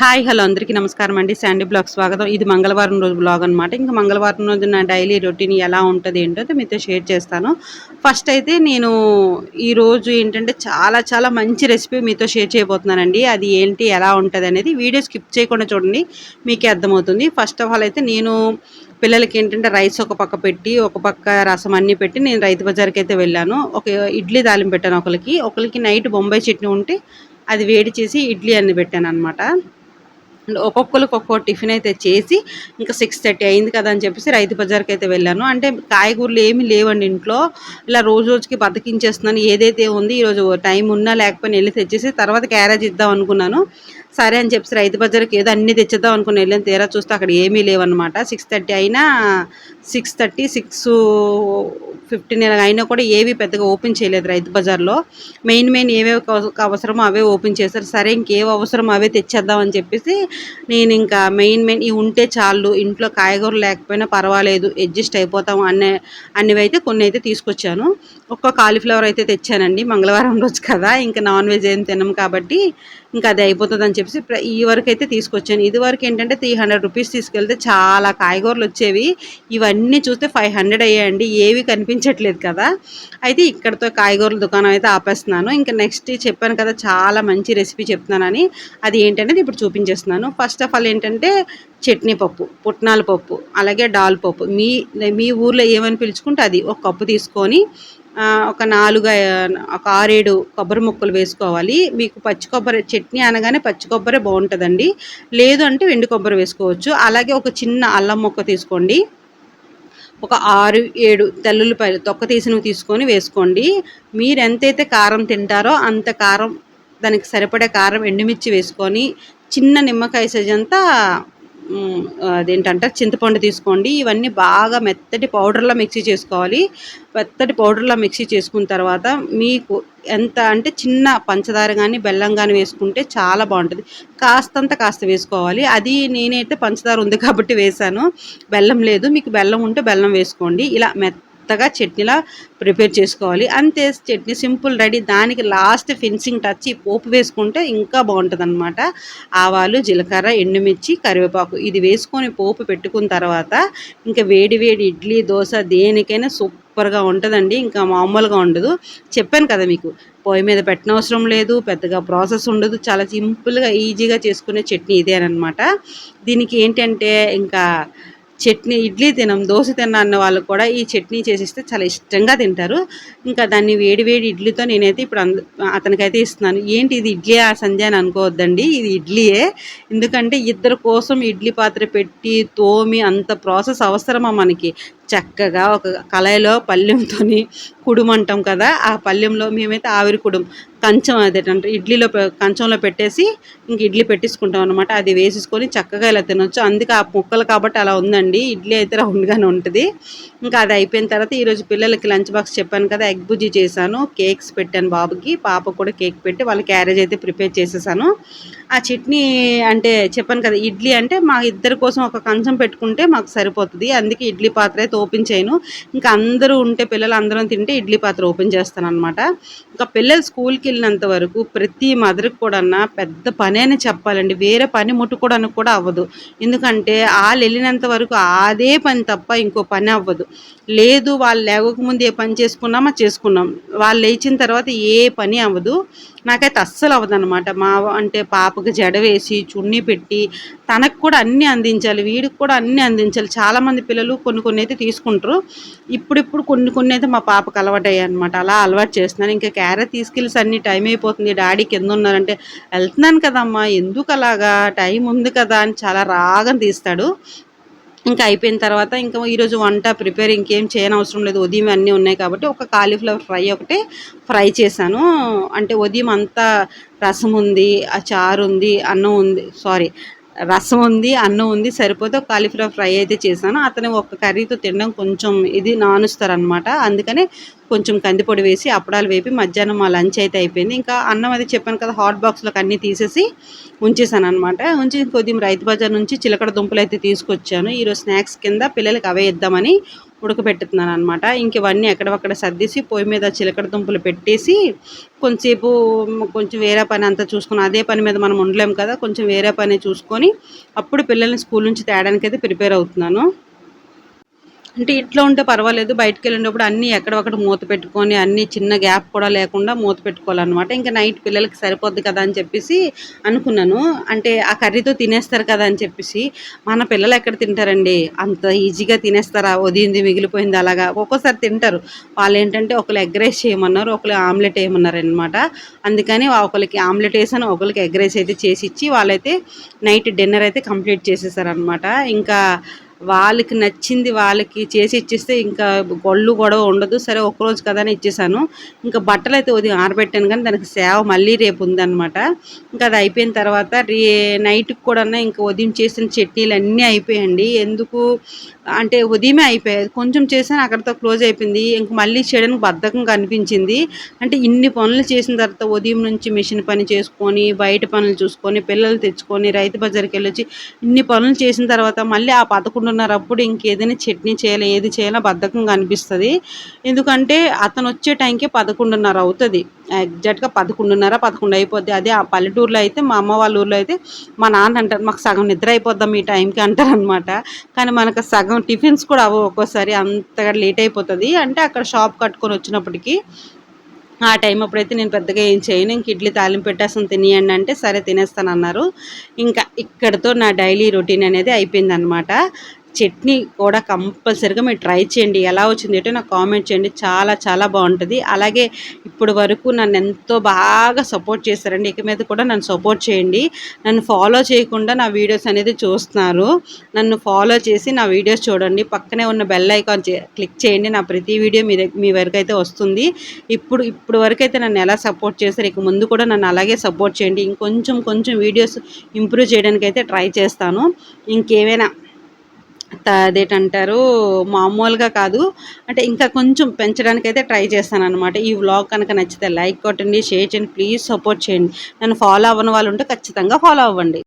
Hi hello అందరికీ నమస్కారం అండి. శాండీ బ్లాగ్ స్వాగతం. ఇది మంగళవారం రోజు బ్లాగ్ అనమాట ఇంకా మంగళవారం రోజు నా డైలీ రొటీన్ ఎలా ఉంటుంది ఏంటో మీతో షేర్ చేస్తాను. ఫస్ట్ అయితే నేను ఈరోజు ఏంటంటే చాలా చాలా మంచి రెసిపీ మీతో షేర్ చేయబోతున్నానండి. అది ఏంటి ఎలా ఉంటుంది అనేది వీడియో స్కిప్ చేయకుండా చూడండి. మీకే అర్థమవుతుంది. ఫస్ట్ ఆఫ్ ఆల్ అయితే నేను పిల్లలకి ఏంటంటే రైస్ ఒక పక్క పెట్టి ఒక పక్క రసం అన్నీ పెట్టి నేను రైతు బజార్కి అయితే వెళ్ళాను. ఒక ఇడ్లీ దాలిం పెట్టాను ఒకరికి ఒకరికి నైట్ బొంబాయి చట్నీ ఉంటే అది వేడి చేసి ఇడ్లీ అన్ని పెట్టాను అనమాట ఒక్కొక్కరికి ఒక్కో టిఫిన్ అయితే చేసి ఇంకా సిక్స్ థర్టీ అయింది కదా అని చెప్పేసి రైతు బజార్కి అయితే వెళ్ళాను. అంటే కాయగూరలు ఏమీ లేవండి ఇంట్లో. ఇలా రోజు రోజుకి బతికించేస్తున్నాను. ఏదైతే ఉంది ఈరోజు టైం ఉన్నా లేకపోయినా వెళ్ళి తెచ్చేసి తర్వాత క్యారేజ్ ఇద్దాం అనుకున్నాను. సరే అని చెప్పేసి రైతు బజార్కి ఏదో అన్ని తెచ్చేద్దాం అనుకుని వెళ్ళాను తీరా చూస్తే అక్కడ ఏమీ లేవన్నమాట. సిక్స్ థర్టీ అయినా సిక్స్ థర్టీ సిక్స్ ఫిఫ్టీన్ అయినా కూడా ఏవి పెద్దగా ఓపెన్ చేయలేదు రైతు బజార్లో. మెయిన్ మెయిన్ ఏవేవి అవసరమో అవే ఓపెన్ చేశారు. సరే ఇంకేవి అవసరం అవే తెచ్చేద్దాం అని చెప్పేసి నేను ఇంకా మెయిన్ మెయిన్ ఇవి ఉంటే చాలు ఇంట్లో కాయగూరలు లేకపోయినా పర్వాలేదు అడ్జస్ట్ అయిపోతాం అనే అన్నివి అయితే కొన్ని అయితే తీసుకొచ్చాను. ఒక్క కాలీఫ్లవర్ అయితే తెచ్చానండి మంగళవారం రోజు కదా ఇంకా నాన్ వెజ్ ఏం తినం కాబట్టి ఇంకా అది అయిపోతుంది అని చెప్పేసి ఈ వరకు అయితే తీసుకొచ్చాను. ఇది వరకు ఏంటంటే త్రీ హండ్రెడ్ రూపీస్ తీసుకెళ్తే చాలా కాయగూరలు వచ్చేవి. ఇవన్నీ చూస్తే ఫైవ్ హండ్రెడ్ అయ్యాయండి. ఏవి కనిపించట్లేదు కదా. అయితే ఇక్కడతో కాయగూరల దుకాణం అయితే ఆపేస్తున్నాను. ఇంకా నెక్స్ట్ చెప్పాను కదా చాలా మంచి రెసిపీ చెప్తున్నానని. అది ఏంటనేది ఇప్పుడు చూపించేస్తున్నాను. ఫస్ట్ ఆఫ్ ఆల్ ఏంటంటే చట్నీ పప్పు పుట్నాల పప్పు అలాగే డాల్ పప్పు. మీ మీ ఊర్లో ఏమని పిలుచుకుంటే అది. ఒక కప్పు తీసుకొని ఒక నాలుగు ఒక ఆరేడు కొబ్బరి ముక్కలు వేసుకోవాలి. మీకు పచ్చి కొబ్బరి చట్నీ అనగానే పచ్చి కొబ్బరి బాగుంటుందండి. లేదు అంటే వెండి కొబ్బరి వేసుకోవచ్చు. అలాగే ఒక చిన్న అల్లం ముక్క తీసుకోండి. ఒక ఆరు ఏడు తెల్లుల్లిపాయలు తొక్క తీసినవి తీసుకొని వేసుకోండి. మీరు ఎంతైతే కారం తింటారో అంత కారం దానికి సరిపడే కారం ఎండుమిర్చి వేసుకొని చిన్న నిమ్మకాయ సైజ్ అంతా అదేంటంటే చింతపండు తీసుకోండి. ఇవన్నీ బాగా మెత్తటి పౌడర్లో మిక్సీ చేసుకోవాలి. మెత్తటి పౌడర్లో మిక్సీ చేసుకున్న తర్వాత మీకు ఎంత అంటే చిన్న పంచదార కానీ బెల్లం కానీ వేసుకుంటే చాలా బాగుంటుంది. కాస్తంత కాస్త వేసుకోవాలి. అది నేనైతే పంచదార ఉంది కాబట్టి వేశాను బెల్లం లేదు. మీకు బెల్లం ఉంటే బెల్లం వేసుకోండి. ఇలా మెత్త మెత్తగా చట్నీలా ప్రిపేర్ చేసుకోవాలి. అంతే చట్నీ సింపుల్ రెడీ. దానికి లాస్ట్ ఫినిషింగ్ టచ్ పోపు వేసుకుంటే ఇంకా బాగుంటుంది అనమాట ఆవాలు జీలకర్ర ఎండుమిర్చి కరివేపాకు ఇది వేసుకొని పోపు పెట్టుకున్న తర్వాత ఇంకా వేడి వేడి ఇడ్లీ దోశ దేనికైనా సూపర్గా ఉంటుందండి. ఇంకా మామూలుగా ఉండదు. చెప్పాను కదా మీకు పొయ్యి మీద పెట్టనవసరం లేదు పెద్దగా ప్రాసెస్ ఉండదు. చాలా సింపుల్గా ఈజీగా చేసుకునే చట్నీ ఇదేనమాట దీనికి ఏంటంటే ఇంకా చట్నీ ఇడ్లీ తినం దోశ తిన్న అన్న వాళ్ళు కూడా ఈ చట్నీ చేసిస్తే చాలా ఇష్టంగా తింటారు. ఇంకా దాన్ని వేడి వేడి ఇడ్లీతో నేనైతే ఇప్పుడు అతనికైతే ఇస్తున్నాను. ఏంటి ఇది ఇడ్లీ ఆ సంధ్య అని అనుకోవద్దండి. ఇది ఇడ్లీయే. ఎందుకంటే ఇద్దరు కోసం ఇడ్లీ పాత్ర పెట్టి తోమి అంత ప్రాసెస్ అవసరమా మనకి? చక్కగా ఒక కళాయిలో పల్లెంతో కుడుమంటాం కదా ఆ పల్లెంలో మేమైతే ఆవిరి కుడుం. కంచం అదేంటే ఇడ్లీలో కంచంలో పెట్టేసి ఇంక ఇడ్లీ పెట్టేసుకుంటాం అనమాట అది వేసేసుకొని చక్కగా ఇలా తినొచ్చు. అందుకే ఆ ముక్కలు కాబట్టి అలా ఉందండి. ఇడ్లీ అయితే రౌండ్గానే ఉంటుంది. ఇంకా అది అయిపోయిన తర్వాత ఈరోజు పిల్లలకి లంచ్ బాక్స్ చెప్పాను కదా ఎగ్ బుజ్జి చేశాను కేక్స్ పెట్టాను బాబుకి పాప కూడా కేక్ పెట్టి వాళ్ళ క్యారేజ్ అయితే ప్రిపేర్ చేసేసాను. ఆ చట్నీ అంటే చెప్పాను కదా ఇడ్లీ అంటే మా ఇద్దరి కోసం ఒక కంచం పెట్టుకుంటే మాకు సరిపోతుంది అందుకే ఇడ్లీ పాత్ర అయితే ఓపెన్ చేయను. ఇంకా అందరూ ఉంటే పిల్లలు అందరం తింటే ఇడ్లీ పాత్ర ఓపెన్ చేస్తాను అనమాట ఇంకా పిల్లలు స్కూల్కి వెళ్ళినంత వరకు ప్రతి మదర్కి కూడా పెద్ద పని అని చెప్పాలండి వేరే పని ముట్టుకోవడానికి కూడా అవ్వదు. ఎందుకంటే వాళ్ళు వెళ్ళినంత వరకు అదే పని తప్ప ఇంకో పని అవ్వదు. లేదు వాళ్ళు లేవకముందు ఏ పని చేసుకున్నామా? చేసుకున్నాం. వాళ్ళు లేచిన తర్వాత ఏ పని అవ్వదు. నాకైతే అస్సలు అవ్వదనమాట మా అంటే పాపకి జడ వేసి చున్నీ పెట్టి తనకు కూడా అన్నీ అందించాలి వీడికి కూడా అన్నీ అందించాలి. చాలామంది పిల్లలు కొన్ని కొన్ని అయితే తీసుకుంటారు. ఇప్పుడిప్పుడు కొన్ని కొన్ని అయితే మా పాపకు అలవాటయ్యాయి అనమాట అలా అలవాటు చేస్తున్నాను. ఇంకా క్యారెట్ తీసుకెళ్ళి అన్ని టైం అయిపోతుంది. డాడీ కింద ఉన్నారంటే వెళ్తున్నాను కదమ్మా ఎందుకు అలాగా? టైం ఉంది కదా అని చాలా రాగం తీస్తాడు. ఇంకా అయిపోయిన తర్వాత ఇంకా ఈరోజు వంట ప్రిపేర్ ఇంకేం చేయని అవసరం లేదు. ఉదయం అన్నీ ఉన్నాయి కాబట్టి ఒక కాలీఫ్లవర్ ఫ్రై ఒకటే ఫ్రై చేశాను. అంటే ఉదయం అంతా రసం ఉంది ఆ చారు ఉంది అన్నం ఉంది సారీ రసం ఉంది అన్నం ఉంది సరిపోతే ఒక కాలీఫ్లవర్ ఫ్రై అయితే చేశాను. అతను ఒక కర్రీతో తినడం కొంచెం ఇది నానుస్తారనమాట అందుకని కొంచెం కందిపొడి వేసి అప్పడాలు వేపి మధ్యాహ్నం మా లంచ్ అయితే అయిపోయింది. ఇంకా అన్నం అది చెప్పాను కదా హాట్ బాక్స్లోకి అన్నీ తీసేసి ఉంచేసాను అనమాట ఉంచి కొద్దిగా రైతు బజార్ నుంచి చిలకడ దుంపలు అయితే తీసుకొచ్చాను. ఈరోజు స్నాక్స్ కింద పిల్లలకి అవే ఇద్దామని ఉడకబెట్టుతున్నాను అనమాట ఇంక ఇవన్నీ ఎక్కడక్కడ సర్దేసి పొయ్యి మీద చిలకడ దుంపలు పెట్టేసి కొంచెంసేపు కొంచెం వేరే పని అంతా చూసుకుని అదే పని మీద మనం ఉండలేము కదా కొంచెం వేరే పని చూసుకొని అప్పుడు పిల్లల్ని స్కూల్ నుంచి తేడానికి అయితే ప్రిపేర్ అవుతున్నాను. అంటే ఇంట్లో ఉంటే పర్వాలేదు బయటకు వెళ్ళినప్పుడు అన్నీ ఎక్కడొక్కడ మూత పెట్టుకొని అన్నీ చిన్న గ్యాప్ కూడా లేకుండా మూత పెట్టుకోవాలన్నమాట. ఇంకా నైట్ పిల్లలకి సరిపోద్ది కదా అని చెప్పేసి అనుకున్నాను. అంటే ఆ కర్రీతో తినేస్తారు కదా అని చెప్పేసి మన పిల్లలు ఎక్కడ తింటారండి? అంత ఈజీగా తినేస్తారా? ఉదయంది మిగిలిపోయింది అలాగా. ఒక్కోసారి తింటారు. వాళ్ళు ఏంటంటే ఒకరు ఎగ్ రైస్ చేయమన్నారు ఒకరు ఆమ్లెట్ వేయమన్నారు అనమాట అందుకని ఒకరికి ఆమ్లెట్ వేసాను ఒకరికి ఎగ్ రైస్ అయితే చేసి ఇచ్చి వాళ్ళైతే నైట్ డిన్నర్ అయితే కంప్లీట్ చేసేసారనమాట ఇంకా వాళ్ళకి నచ్చింది వాళ్ళకి చేసి ఇచ్చేస్తే ఇంకా గొళ్ళు గొడవ ఉండదు. సరే ఒక్కరోజు కదా అని ఇచ్చేసాను ఇంకా బట్టలు అయితే ఉదయం ఆరబెట్టాను కానీ దానికి సేవ మళ్ళీ రేపు ఉందన్నమాట. ఇంకా అది అయిపోయిన తర్వాత రే నైట్కి కూడా ఇంకా ఉదయం చేసిన చట్నీలు అన్నీ అయిపోయాయండి. ఎందుకు? అంటే ఉదయమే అయిపోయాయి. కొంచెం చేసాను అక్కడితో క్లోజ్ అయిపోయింది. ఇంక మళ్ళీ చేయడానికి బద్ధకం కనిపించింది అంటే ఇన్ని పనులు చేసిన తర్వాత ఉదయం నుంచి మిషన్ పని చేసుకొని బయట పనులు చూసుకొని పిల్లలు తెచ్చుకొని రైతు బజార్కి వెళ్ళొచ్చి ఇన్ని పనులు చేసిన తర్వాత మళ్ళీ ఆ పదకొండున్నర అప్పుడు ఇంకేదైనా చట్నీ చేయాలి ఏది చేయాలో బద్ధకంగా అనిపిస్తుంది. ఎందుకంటే అతను వచ్చే టైంకి పదకొండున్నర అవుతుంది. ఎగ్జాక్ట్గా పదకొండున్నర పదకొండు అయిపోద్ది. అదే ఆ పల్లెటూరులో అయితే మా అమ్మ వాళ్ళ ఊర్లో అయితే మా నాన్న అంటారు మాకు సగం నిద్ర అయిపోద్దాం ఈ టైంకి అంటారనమాట కానీ మనకు సగం టిఫిన్స్ కూడా అవ్వవు ఒక్కోసారి అంతగా లేట్ అయిపోతుంది. అంటే అక్కడ షాప్ కట్టుకొని వచ్చినప్పటికీ ఆ టైం అప్పుడైతే నేను పెద్దగా ఏం చేయను. ఇంక ఇడ్లీ తాలింపు పెట్టేస్తాను తినేయండి అంటే సరే తినేస్తాను అన్నారు ఇంకా ఇక్కడితో నా డైలీ రొటీన్ అనేది అయిపోయిందనమాట చట్నీ కూడా కంపల్సరిగా మీరు ట్రై చేయండి. ఎలా వచ్చింది ఏంటో నాకు కామెంట్ చేయండి. చాలా చాలా బాగుంటుంది. అలాగే ఇప్పుడు వరకు నన్ను ఎంతో బాగా సపోర్ట్ చేశారండి. ఇక మీద కూడా నన్ను సపోర్ట్ చేయండి. నన్ను ఫాలో చేయకుండా నా వీడియోస్ అనేది చూస్తున్నారు. నన్ను ఫాలో చేసి నా వీడియోస్ చూడండి. పక్కనే ఉన్న బెల్ ఐకాన్ క్లిక్ చేయండి. నా ప్రతి వీడియో మీ మీ వరకు అయితే వస్తుంది. ఇప్పుడు ఇప్పుడు వరకు అయితే నన్ను ఎలా సపోర్ట్ చేస్తారు ఇక ముందు కూడా నన్ను అలాగే సపోర్ట్ చేయండి. ఇంకొంచెం కొంచెం వీడియోస్ ఇంప్రూవ్ చేయడానికి అయితే ట్రై చేస్తాను. ఇంకేమైనా అదేంటంటారు మామూలుగా కాదు. అంటే ఇంకా కొంచెం పెంచడానికి అయితే ట్రై చేస్తాను అనమాట ఈ వ్లాగ్ కనుక నచ్చితే లైక్ కొట్టండి షేర్ చేయండి ప్లీజ్ సపోర్ట్ చేయండి. నన్ను ఫాలో అవ్వని వాళ్ళు ఉంటే ఖచ్చితంగా ఫాలో అవ్వండి.